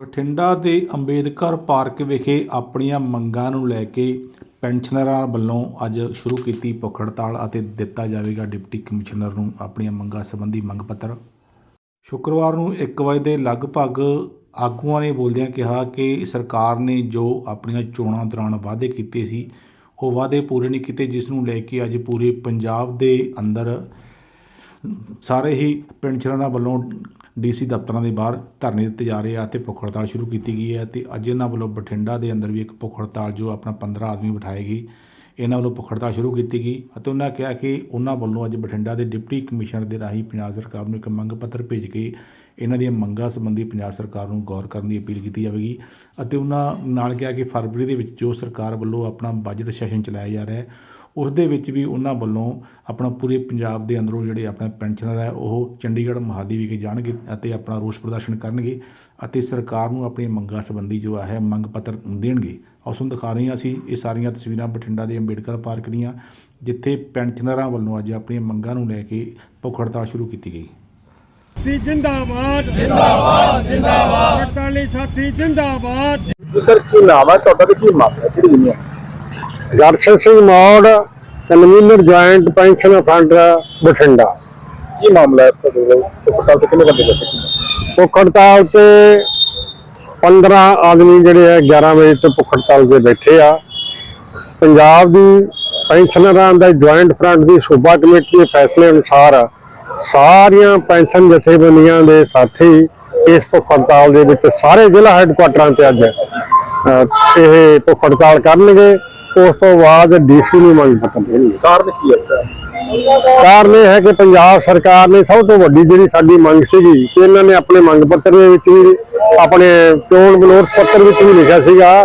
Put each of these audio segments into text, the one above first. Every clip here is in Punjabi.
ਬਠਿੰਡਾ ਦੇ ਅੰਬੇਦਕਰ ਪਾਰਕ ਵਿਖੇ ਆਪਣੀਆਂ ਮੰਗਾਂ ਨੂੰ ਲੈ ਕੇ ਪੈਨਸ਼ਨਰਾਂ ਵੱਲੋਂ ਅੱਜ ਸ਼ੁਰੂ ਕੀਤੀ ਭੁੱਖ ਹੜਤਾਲ ਅਤੇ ਦਿੱਤਾ ਜਾਵੇਗਾ ਡਿਪਟੀ ਕਮਿਸ਼ਨਰ ਨੂੰ ਆਪਣੀਆਂ ਮੰਗਾਂ ਸੰਬੰਧੀ ਮੰਗ ਪੱਤਰ। ਸ਼ੁੱਕਰਵਾਰ ਨੂੰ 1 ਵਜੇ ਦੇ ਲਗਭਗ ਆਗੂਆਂ ਨੇ ਬੋਲਦਿਆਂ ਕਿਹਾ ਕਿ ਸਰਕਾਰ ਨੇ ਜੋ ਆਪਣੀਆਂ ਚੋਣਾਂ ਦੌਰਾਨ ਵਾਅਦੇ ਕੀਤੇ ਸੀ, ਉਹ ਵਾਅਦੇ ਪੂਰੇ ਨਹੀਂ ਕੀਤੇ, ਜਿਸ ਨੂੰ ਲੈ ਕੇ ਅੱਜ ਪੂਰੇ ਪੰਜਾਬ ਦੇ ਅੰਦਰ ਸਾਰੇ ਹੀ ਪੈਨਸ਼ਨਰਾਂ ਵੱਲੋਂ ਡੀਸੀ ਦਫ਼ਤਰਾਂ ਦੇ ਬਾਹਰ ਧਰਨੇ ਦਿੱਤੇ ਜਾ ਰਹੇ ਆ ਤੇ ਭੁੱਖ ਹੜਤਾਲ ਸ਼ੁਰੂ ਕੀਤੀ ਗਈ ਹੈ ਤੇ ਅੱਜ ਇਹਨਾਂ ਵੱਲੋਂ ਬਠਿੰਡਾ ਦੇ ਅੰਦਰ ਵੀ ਇੱਕ ਭੁੱਖ ਹੜਤਾਲ ਜੋ ਆਪਣਾ 15 ਆਦਮੀ ਬਿਠਾਏ ਗਏ, ਇਹਨਾਂ ਵੱਲੋਂ ਭੁੱਖ ਹੜਤਾਲ ਸ਼ੁਰੂ ਕੀਤੀ ਗਈ ਅਤੇ ਉਹਨਾਂ ਕਿਹਾ ਕਿ ਉਹਨਾਂ ਵੱਲੋਂ ਅੱਜ ਬਠਿੰਡਾ ਦੇ ਡਿਪਟੀ ਕਮਿਸ਼ਨਰ ਦੇ ਰਾਹੀਂ ਪੰਜਾਬ ਸਰਕਾਰ ਨੂੰ ਇੱਕ ਮੰਗ ਪੱਤਰ ਭੇਜ ਕੇ ਇਹਨਾਂ ਦੀਆਂ ਮੰਗਾਂ ਸੰਬੰਧੀ ਪੰਜਾਬ ਸਰਕਾਰ ਨੂੰ ਗੌਰ ਕਰਨ ਦੀ ਅਪੀਲ ਕੀਤੀ ਜਾਵੇਗੀ ਅਤੇ ਉਹਨਾਂ ਨਾਲ ਕਿਹਾ ਕਿ ਫਰਵਰੀ ਦੇ ਵਿੱਚ ਜੋ ਸਰਕਾਰ ਵੱਲੋਂ ਆਪਣਾ ਬਜਟ ਸੈਸ਼ਨ ਚਲਾਇਆ ਜਾ ਰਿਹਾ ਹੈ ਉਸ ਦੇ ਵਿੱਚ ਵੀ ਉਹਨਾਂ ਵੱਲੋਂ ਆਪਣਾ ਪੂਰੇ ਪੰਜਾਬ ਦੇ ਅੰਦਰੋਂ ਜਿਹੜੇ ਆਪਣਾ ਪੈਨਸ਼ਨਰ ਹੈ ਉਹ ਚੰਡੀਗੜ੍ਹ ਮੋਹਾਲੀ ਵਿਖੇ ਜਾਣਗੇ ਅਤੇ ਆਪਣਾ ਰੋਸ ਪ੍ਰਦਰਸ਼ਨ ਕਰਨਗੇ ਅਤੇ ਸਰਕਾਰ ਨੂੰ ਆਪਣੀਆਂ ਮੰਗਾਂ ਸੰਬੰਧੀ ਜੋ ਹੈ ਮੰਗ ਪੱਤਰ ਦੇਣਗੇ। ਉਸ ਨੂੰ ਦਿਖਾ ਰਹੇ ਹਾਂ ਅਸੀਂ ਇਹ ਸਾਰੀਆਂ ਤਸਵੀਰਾਂ ਬਠਿੰਡਾ ਦੇ ਅੰਬੇਡਕਰ ਪਾਰਕ ਦੀਆਂ ਜਿੱਥੇ ਪੈਨਸ਼ਨਰਾਂ ਵੱਲੋਂ ਅੱਜ ਆਪਣੀਆਂ ਮੰਗਾਂ ਨੂੰ ਲੈ ਕੇ ਭੁੱਖ ਹੜਤਾਲ ਸ਼ੁਰੂ ਕੀਤੀ ਗਈ। ਸਾਥੀ ਜਿੰਦਾਬਾਦ! ਜਿੰਦਾਬਾਦ ਜਿੰਦਾਬਾਦ! ਹੜਤਾਲੀ ਸਾਥੀ ਜਿੰਦਾਬਾਦ! ਸਰ ਕੀ ਨਾਮ ਹੈ? ਤੁਹਾਡਾ ਤੇ ਕੀ ਹੈ? ਕਿਹੜੀ ਨਹੀਂ Darshan Singh Maur convener joint pension fund Bathinda. ਕੀ ਮਾਮਲਾ ਹੈ ਤੁਹਾਡੇ ਕਿੰਨੇ ਬੰਦੇ ਬੈਠੇ ਭੁੱਖ ਹੜਤਾਲ ਤੇ 15 ਆਦਮੀ ਜਿਹੜੇ ਆ 11 ਵਜੇ ਤੋਂ ਭੁੱਖ ਹੜਤਾਲ ਤੇ ਬੈਠੇ ਆ। ਪੰਜਾਬ ਦੀ ਪੈਨਸ਼ਨਰਾਂ ਦਾ ਜੁਆਇੰਟ ਫਰੰਟ ਦੀ ਸੂਬਾ ਕਮੇਟੀ ਦੇ ਫੈਸਲੇ ਅਨੁਸਾਰ ਸਾਰੀਆਂ ਪੈਨਸ਼ਨ ਜਥੇਬੰਦੀਆਂ ਦੇ ਸਾਥੀ ਇਸ ਭੁੱਖ ਹੜਤਾਲ ਦੇ ਵਿੱਚ ਸਾਰੇ ਜ਼ਿਲ੍ਹਾ ਹੈੱਡਕੁਆਟਰਾਂ ਤੇ ਅੱਜ ਇਹ ਭੁੱਖ ਹੜਤਾਲ ਕਰਨਗੇ। ਉਸ ਤੋਂ ਬਾਅਦ ਡੀਸੀ ਨੂੰ ਮੰਗ ਪੱਤਰ ਦੇਣਗੇ ਕਾਰਨ ਕੀ ਹੈ? ਕਾਰਨ ਇਹ ਹੈ ਕਿ ਪੰਜਾਬ ਸਰਕਾਰ ਨੇ ਸਭ ਤੋਂ ਵੱਡੀ ਜਿਹੜੀ ਸਾਡੀ ਮੰਗ ਸੀਗੀ ਕਿ ਇਹਨਾਂ ਨੇ ਆਪਣੇ ਮੰਗ ਪੱਤਰ ਦੇ ਵਿੱਚ ਵੀ ਆਪਣੇ ਚੋਣ ਬਨੋਰਸ ਪੱਤਰ ਵਿੱਚ ਵੀ ਲਿਖਿਆ ਸੀਗਾ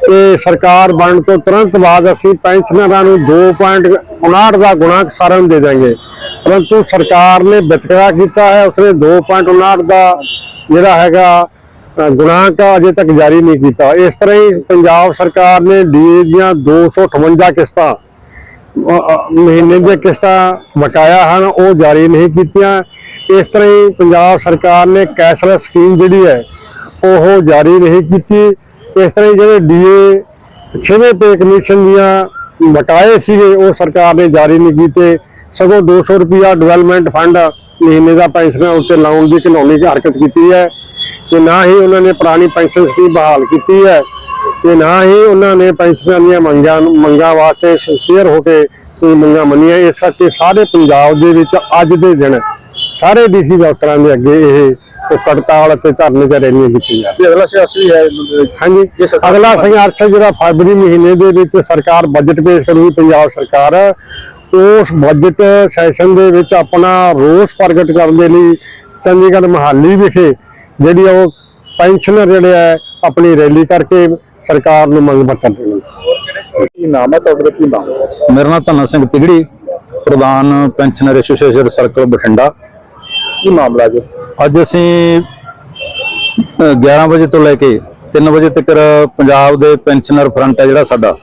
ਕਿ ਸਰਕਾਰ ਬਣਨ ਤੋਂ ਤੁਰੰਤ ਬਾਅਦ ਅਸੀਂ ਪੈਨਸ਼ਨਰਾਂ ਨੂੰ 2.59 ਦਾ ਗੁਣਾ ਸਾਰਨ ਦੇ ਦਾਂਗੇ ਪਰੰਤੂ ਸਰਕਾਰ ਨੇ ਵਿਤਕਰਾ ਕੀਤਾ ਹੈ ਉਸਨੇ 2.59 ਦਾ ਜਿਹੜਾ ਹੈਗਾ ਅ, ਗੁਣਾਂਕ ਅਜੇ ਤੱਕ ਜਾਰੀ ਨਹੀਂ ਕੀਤਾ। ਇਸ ਤਰ੍ਹਾਂ ਹੀ ਪੰਜਾਬ ਸਰਕਾਰ ਨੇ ਡੀਏ ਦੀਆਂ 258 ਕਿਸ਼ਤਾਂ ਅ- ਅ- ਮਹੀਨੇ ਦੀਆਂ ਕਿਸ਼ਤਾਂ ਬਕਾਇਆ ਹਨ ਉਹ ਜਾਰੀ ਨਹੀਂ ਕੀਤੀਆਂ। ਇਸ ਤਰ੍ਹਾਂ ਹੀ ਪੰਜਾਬ ਸਰਕਾਰ ਨੇ ਕੈਸ਼ਲੈਸ ਸਕੀਮ ਜਿਹੜੀ ਹੈ ਉਹ ਜਾਰੀ ਨਹੀਂ ਕੀਤੀ। ਇਸ ਤਰ੍ਹਾਂ ਹੀ ਜਿਹੜੇ ਡੀਏ ਛੇਵੇਂ ਪੇ ਕਮਿਸ਼ਨ ਦੀਆਂ ਬਕਾਏ ਸੀਗੇ ਉਹ ਸਰਕਾਰ ਨੇ ਜਾਰੀ ਨਹੀਂ ਕੀਤੇ। ਸਗੋਂ 200 ਰੁਪਿਆ ਡਿਵੈਲਪਮੈਂਟ ਫੰਡ ਮਹੀਨੇ ਦਾ ਪੈਨਸ਼ਨਾਂ ਉੱਤੇ ਲਾਉਣ ਦੀ ਘਿਨੌਣੀ ਜਿਹੀ ਹਰਕਤ ਕੀਤੀ ਹੈ। ਕਿ ਨਾ ਹੀ ਉਹਨਾਂ ਨੇ ਪੁਰਾਣੀ ਪੈਨਸ਼ਨ ਸਕੀਮ ਬਹਾਲ ਕੀਤੀ ਹੈ ਤੇ ਨਾ ਹੀ ਉਹਨਾਂ ਨੇ ਪੈਨਸ਼ਨਾਂ ਦੀਆਂ ਮੰਗਾਂ ਮੰਗਾਂ ਵਾਸਤੇ ਸਿੰਸੀਅਰ ਹੋ ਕੇ ਕੋਈ ਮੰਗਾਂ ਮੰਨੀਆਂ। ਇਸ ਕਰਕੇ ਸਾਰੇ ਪੰਜਾਬ ਦੇ ਵਿੱਚ ਅੱਜ ਦੇ ਦਿਨ ਸਾਰੇ ਡੀਸੀ ਦਫ਼ਤਰਾਂ ਦੇ ਅੱਗੇ ਇਹ ਭੁੱਖ ਹੜਤਾਲ ਅਤੇ ਧਰਨੇ ਤੇ ਰੈਲੀਆਂ ਕੀਤੀਆਂ ਇਹ ਅਗਲਾ ਸਿਆਸੀ ਵੀ ਹੈ ਹਾਂਜੀ। ਅਗਲਾ ਸੰਘਰਸ਼ ਜਿਹੜਾ ਫਰਵਰੀ ਮਹੀਨੇ ਦੇ ਵਿੱਚ ਸਰਕਾਰ ਬਜਟ ਪੇਸ਼ ਕਰੂਗੀ ਪੰਜਾਬ ਸਰਕਾਰ। ਉਸ ਬਜਟ ਸੈਸ਼ਨ ਦੇ ਵਿੱਚ ਆਪਣਾ ਰੋਸ ਪ੍ਰਗਟ ਕਰਨ ਦੇ ਲਈ ਚੰਡੀਗੜ੍ਹ ਮਹਾਲੀ ਵਿਖੇ ਜਿਹੜੀ ਉਹ ਪੈਨਸ਼ਨਰ ਜਿਹੜੇ ਆ ਆਪਣੀ ਰੈਲੀ ਕਰਕੇ ਸਰਕਾਰ ਨੂੰ ਮੰਗ ਪੱਤਰ ਦੇਣਗੇ ਕੀ ਨਾਮ ਹੈ ਤੁਹਾਡਾ ਤੇ ਕੀ ਮੰਗ ਹੈ? ਮੇਰਾ ਨਾਮ ਧੰਨਾ ਸਿੰਘ ਤਿਗੜੀ ਪ੍ਰਧਾਨ ਪੈਨਸ਼ਨਰ ਐਸੋਸੀਏਸ਼ਨ ਸਰਕਲ ਬਠਿੰਡਾ। ਕੀ ਮਾਮਲਾ ਜੀ? ਅੱਜ ਅਸੀਂ ਅ, 11 ਵਜੇ ਤੋਂ ਲੈ ਕੇ 3 ਵਜੇ ਤੱਕ ਪੰਜਾਬ ਦੇ ਪੈਨਸ਼ਨਰ ਫਰੰਟ ਹੈ ਜਿਹੜਾ ਸਾਡਾ।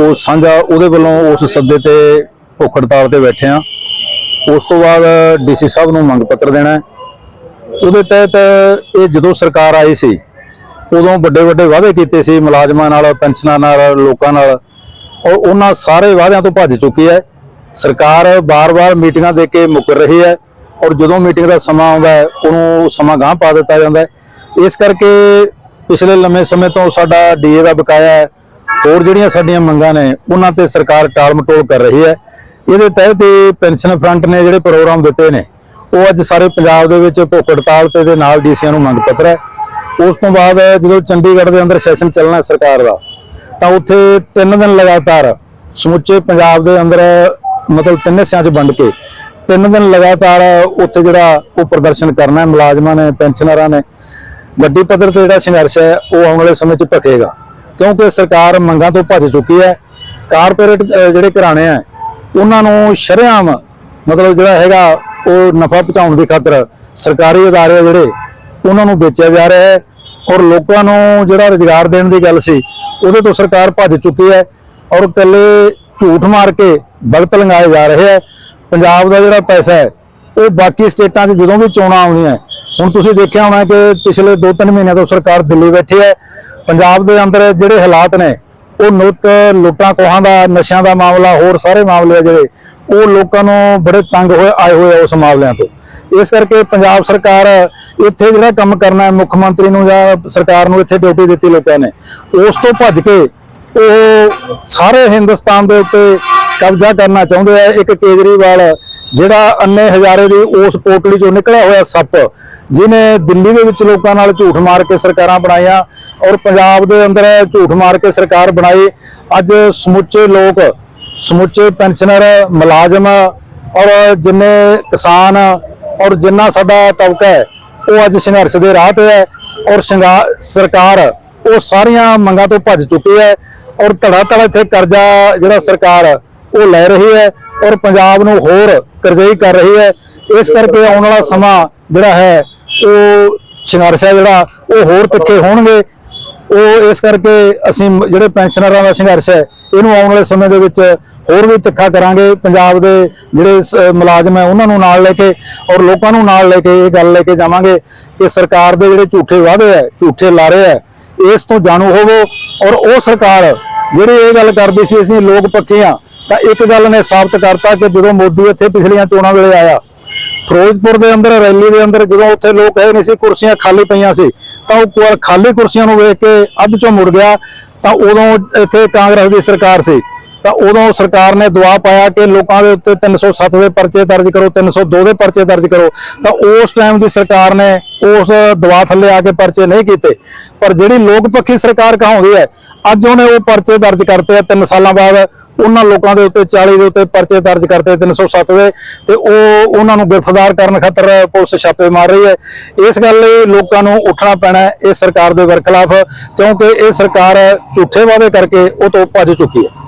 ਉਹ ਸਾਂਝਾ ਉਹਦੇ ਵੱਲੋਂ ਉਸ ਸੱਦੇ ਤੇ ਭੁੱਖ ਹੜਤਾਲ ਤੇ ਬੈਠੇ ਆ ਉਸ ਤੋਂ ਬਾਅਦ ਡੀਸੀ ਸਾਹਿਬ ਨੂੰ ਮੰਗ ਪੱਤਰ ਦੇਣਾ ਹੈ। ਉਹਦੇ ਤਹਿਤ ਇਹ ਜਦੋਂ ਸਰਕਾਰ ਆਈ ਸੀ, ਉਦੋਂ ਵੱਡੇ ਵੱਡੇ ਵਾਅਦੇ ਕੀਤੇ ਸੀ, ਮੁਲਾਜ਼ਮਾਂ ਨਾਲ, ਪੈਨਸ਼ਨਾਂ ਨਾਲ, ਲੋਕਾਂ ਨਾਲ। ਔਰ ਉਹਨਾਂ ਸਾਰੇ ਵਾਅਦਿਆਂ ਤੋਂ ਭੱਜ ਚੁੱਕੀ ਹੈ। ਸਰਕਾਰ ਬਾਰ-ਬਾਰ ਮੀਟਿੰਗਾਂ ਦੇ ਕੇ ਮੁੱਕਰ ਰਹੀ ਹੈ ਔਰ ਜਦੋਂ ਮੀਟਿੰਗ ਦਾ ਸਮਾਂ ਆਉਂਦਾ ਹੈ, ਉਹਨੂੰ ਸਮਾਂ ਗਾਂਹ ਪਾ ਦਿੱਤਾ ਜਾਂਦਾ ਹੈ। ਇਸ ਕਰਕੇ ਪਿਛਲੇ ਲੰਮੇ ਸਮੇਂ ਤੋਂ ਸਾਡਾ ਡੀਏ ਦਾ ਬਕਾਇਆ ਹੈ, ਹੋਰ ਜਿਹੜੀਆਂ ਸਾਡੀਆਂ ਮੰਗਾਂ ਨੇ, ਉਹਨਾਂ ਤੇ ਸਰਕਾਰ ਟਾਲ ਮਟੋਲ ਕਰ ਰਹੀ ਹੈ। ਇਹਦੇ ਤਹਿਤ ਹੀ ਪੈਨਸ਼ਨ ਫਰੰਟ ਨੇ ਜਿਹੜੇ ਪ੍ਰੋਗਰਾਮ ਦਿੱਤੇ ਨੇ ਉਹ ਅੱਜ ਸਾਰੇ ਪੰਜਾਬ ਦੇ ਵਿੱਚ ਭੁੱਖ ਹੜਤਾਲ ਤੇ ਦੇ ਨਾਲ ਡੀਸੀਆਂ ਨੂੰ ਮੰਗ ਪੱਤਰ ਹੈ। ਉਸ ਤੋਂ ਬਾਅਦ ਜਦੋਂ ਚੰਡੀਗੜ੍ਹ ਦੇ ਅੰਦਰ ਸੈਸ਼ਨ ਚੱਲਣਾ ਸਰਕਾਰ ਦਾ, ਤਾਂ ਉੱਥੇ ਤਿੰਨ ਦਿਨ ਲਗਾਤਾਰ ਸਮੁੱਚੇ ਪੰਜਾਬ ਦੇ ਅੰਦਰ ਮਤਲਬ ਤਿੰਨ ਹਿੱਸਿਆਂ 'ਚ ਵੰਡ ਕੇ ਤਿੰਨ ਦਿਨ ਲਗਾਤਾਰ ਉੱਥੇ ਜਿਹੜਾ ਉਹ ਪ੍ਰਦਰਸ਼ਨ ਕਰਨਾ ਹੈ, ਮੁਲਾਜ਼ਮਾਂ ਨੇ, ਪੈਨਸ਼ਨਰਾਂ ਨੇ। ਵੱਡੀ ਪੱਧਰ ਤੇ ਜਿਹੜਾ ਸੰਘਰਸ਼ ਹੈ, ਉਹ ਆਉਣ ਵਾਲੇ ਸਮੇਂ 'ਚ ਭਖੇਗਾ। ਕਿਉਂਕਿ ਸਰਕਾਰ ਮੰਗਾਂ ਤੋਂ ਭੱਜ ਚੁੱਕੀ ਹੈ। ਕਾਰਪੋਰੇਟ ਜਿਹੜੇ ਘਰਾਣੇ ਆ ਉਹਨਾਂ ਨੂੰ ਸ਼ਰੇਆਮ ਮਤਲਬ ਜਿਹੜਾ ਹੈਗਾ ਉਹ ਨਫਾ ਪਹੁੰਚਾਉਣ ਦੀ ਖਾਤਰ ਸਰਕਾਰੀ ਅਦਾਰੇ ਆ ਜਿਹੜੇ, ਉਹਨਾਂ ਨੂੰ ਵੇਚਿਆ ਜਾ ਰਿਹਾ ਹੈ ਔਰ ਲੋਕਾਂ ਨੂੰ ਜਿਹੜਾ ਰੁਜ਼ਗਾਰ ਦੇਣ ਦੀ ਗੱਲ ਸੀ, ਉਹਦੇ ਤੋਂ ਸਰਕਾਰ ਭੱਜ ਚੁੱਕੀ ਹੈ ਔਰ ਇਕੱਲੇ ਝੂਠ ਮਾਰ ਕੇ ਵਕਤ ਲੰਘਾਏ ਜਾ ਰਹੇ ਹੈ। ਪੰਜਾਬ ਦਾ ਜਿਹੜਾ ਪੈਸਾ ਹੈ, ਉਹ ਬਾਕੀ ਸਟੇਟਾਂ 'ਚ ਜਦੋਂ ਵੀ ਚੋਣਾਂ ਆਉਂਦੀਆਂ, ਹੁਣ ਤੁਸੀਂ ਦੇਖਿਆ ਹੋਣਾ ਕਿ ਪਿਛਲੇ 2-3 ਮਹੀਨਿਆਂ ਤੋਂ ਸਰਕਾਰ ਦਿੱਲੀ ਬੈਠੀ ਹੈ। ਪੰਜਾਬ ਦੇ ਅੰਦਰ ਜਿਹੜੇ ਹਾਲਾਤ ਨੇ ਉਹ ਨੁੱਤ ਲੁੱਟਾਂ ਕੋਹਾਂ ਦਾ, ਨਸ਼ਿਆਂ ਦਾ ਮਾਮਲਾ, ਹੋਰ ਸਾਰੇ ਮਾਮਲੇ ਆ ਜਿਹੜੇ, ਉਹ ਲੋਕਾਂ ਨੂੰ ਬੜੇ ਤੰਗ ਹੋਏ, ਆਏ ਹੋਏ ਆ ਉਸ ਮਾਮਲਿਆਂ ਤੋਂ। ਇਸ ਕਰਕੇ ਪੰਜਾਬ ਸਰਕਾਰ ਇੱਥੇ ਜਿਹੜਾ ਕੰਮ ਕਰਨਾ ਹੈ, ਮੁੱਖ ਮੰਤਰੀ ਨੂੰ ਜਾਂ ਸਰਕਾਰ ਨੂੰ ਇੱਥੇ ਡਿਊਟੀ ਦਿੱਤੀ ਲੋਕਾਂ ਨੇ, ਉਸ ਤੋਂ ਭੱਜ ਕੇ ਉਹ ਸਾਰੇ ਹਿੰਦੁਸਤਾਨ ਦੇ ਉੱਤੇ ਕਬਜ਼ਾ ਕਰਨਾ ਚਾਹੁੰਦੇ ਆ। ਇੱਕ ਕੇਜਰੀਵਾਲ ਜਿਹੜਾ ਅੰਨੇ ਹਜ਼ਾਰੇ ਦੀ ਉਸ ਪੋਟਲੀ ਚੋਂ ਨਿਕਲਿਆ ਹੋਇਆ ਸੱਪ ਜਿਨੇ ਦਿੱਲੀ ਦੇ ਵਿੱਚ ਲੋਕਾਂ ਨਾਲ ਝੂਠ ਮਾਰ ਕੇ ਸਰਕਾਰਾਂ ਬਣਾਈਆਂ ਔਰ ਪੰਜਾਬ ਦੇ ਅੰਦਰ ਝੂਠ ਮਾਰ ਕੇ ਸਰਕਾਰ ਬਣਾਈ। ਅੱਜ ਸਮੁੱਚੇ ਲੋਕ, ਸਮੁੱਚੇ ਪੈਨਸ਼ਨਰ, ਮੁਲਾਜ਼ਮ ਔਰ ਜਿੰਨੇ ਕਿਸਾਨ ਔਰ ਜਿੰਨਾ ਸਾਡਾ ਤਬਕਾ ਹੈ, ਉਹ ਅੱਜ ਸੰਘਰਸ਼ ਦੇ ਰਾਹ ਤੇ ਹੈ ਔਰ ਸੰਘਾ- ਸਰਕਾਰ ਉਹ ਸਾਰੀਆਂ ਮੰਗਾਂ ਤੋਂ ਭੱਜ ਚੁੱਕੀ ਹੈ ਔਰ ਧੜਾ ਧੜਾ ਇੱਥੇ ਕਰਜ਼ਾ ਜਿਹੜਾ ਸਰਕਾਰ ਉਹ ਲੈ ਰਹੀ ਹੈ। ਔਰ ਪੰਜਾਬ ਨੂੰ ਹੋਰ ਕਰਜ਼ਈ ਕਰ ਰਹੀ ਹੈ। ਇਸ ਕਰਕੇ ਆਉਣ ਵਾਲਾ ਸਮਾਂ ਜਿਹੜਾ ਹੈ, ਉਹ ਸੰਘਰਸ਼ ਹੈ ਜਿਹੜਾ, ਉਹ ਹੋਰ ਤਿੱਖੇ ਹੋਣਗੇ। ਉਹ ਇਸ ਕਰਕੇ ਅਸੀਂ ਜਿਹੜੇ ਪੈਨਸ਼ਨਰਾਂ ਦਾ ਸੰਘਰਸ਼ ਹੈ, ਇਹਨੂੰ ਆਉਣ ਵਾਲੇ ਸਮੇਂ ਦੇ ਵਿੱਚ ਹੋਰ ਵੀ ਤਿੱਖਾ ਕਰਾਂਗੇ। ਪੰਜਾਬ ਦੇ ਜਿਹੜੇ ਸ- ਮੁਲਾਜ਼ਮ ਹੈ, ਉਹਨਾਂ ਨੂੰ ਨਾਲ ਲੈ ਕੇ ਔਰ ਲੋਕਾਂ ਨੂੰ ਨਾਲ ਲੈ ਕੇ ਇਹ ਗੱਲ ਲੈ ਕੇ ਜਾਵਾਂਗੇ ਕਿ ਸਰਕਾਰ ਦੇ ਜਿਹੜੇ ਝੂਠੇ ਵਾਅਦੇ ਹੈ, ਝੂਠੇ ਲਾਰੇ ਹੈ, ਇਸ ਤੋਂ ਜਾਣੂ ਹੋਵੋ। ਔਰ ਉਹ ਸਰਕਾਰ, ਜਿਹੜੀ ਇਹ ਗੱਲ ਕਰਦੀ ਸੀ, ਅਸੀਂ ਲੋਕ ਪੱਖੀ ਹਾਂ ਤਾਂ ਇੱਕ ਗੱਲ ਨੇ ਸਾਬਤ ਕਰਤਾ ਕਿ ਜਦੋਂ ਮੋਦੀ ਇੱਥੇ ਪਿਛਲੀਆਂ ਚੋਣਾਂ ਵੇਲੇ ਆਇਆ, ਫਿਰੋਜ਼ਪੁਰ ਦੇ ਅੰਦਰ, ਰੈਲੀ ਦੇ ਅੰਦਰ ਜਦੋਂ ਉੱਥੇ ਲੋਕ ਹੈ ਨਹੀਂ ਸੀ, ਕੁਰਸੀਆਂ ਖਾਲੀ ਪਈਆਂ ਸੀ, ਤਾਂ ਉਹ ਖਾਲੀ ਕੁਰਸੀਆਂ ਨੂੰ ਵੇਖ ਕੇ ਅੱਧ ਚੋਂ ਮੁੜ ਗਿਆ, ਤਾਂ ਉਦੋਂ ਇੱਥੇ ਕਾਂਗਰਸ ਦੀ ਸਰਕਾਰ ਸੀ। ਤਾਂ ਉਦੋਂ ਸਰਕਾਰ ਨੇ ਦਵਾ ਪਾਇਆ ਕਿ ਲੋਕਾਂ ਦੇ ਉੱਤੇ 307 ਦੇ ਪਰਚੇ ਦਰਜ ਕਰੋ 302 ਦੇ ਪਰਚੇ ਦਰਜ ਕਰੋ। ਤਾਂ ਉਸ ਟਾਈਮ ਦੀ ਸਰਕਾਰ ਨੇ ਉਸ ਦਵਾ ਥੱਲੇ ਆ ਕੇ ਪਰਚੇ ਨਹੀਂ ਕੀਤੇ। ਪਰ ਜਿਹੜੀ ਲੋਕ ਪੱਖੀ ਸਰਕਾਰ ਕਹਾਉਂਦੀ ਹੈ, ਅੱਜ ਉਹਨੇ ਉਹ ਪਰਚੇ ਦਰਜ ਕਰਤੇ ਆ 3 ਸਾਲਾਂ ਬਾਅਦ। ਉਹਨਾਂ ਲੋਕਾਂ ਦੇ ਉੱਤੇ 40 ਦੇ ਉੱਤੇ ਪਰਚੇ ਦਰਜ ਕਰਤੇ 307 ਦੇ ਤੇ ਉਹ ਉਹਨਾਂ ਨੂੰ ਗ੍ਰਿਫਤਾਰ ਕਰਨ ਖਾਤਰ ਪੁਲਿਸ ਛਾਪੇ ਮਾਰ ਰਹੀ ਹੈ। ਇਸ ਗੱਲ ਲਈ ਲੋਕਾਂ ਨੂੰ ਉੱਠਣਾ ਪੈਣਾ ਹੈ। ਇਸ ਸਰਕਾਰ ਦੇ ਵਰਖਲਾਫ, ਕਿਉਂਕਿ ਇਹ ਸਰਕਾਰ ਝੂਠੇ ਵਾਅਦੇ ਕਰਕੇ ਉਹ ਤੋਂ ਭੱਜ ਚੁੱਕੀ ਹੈ।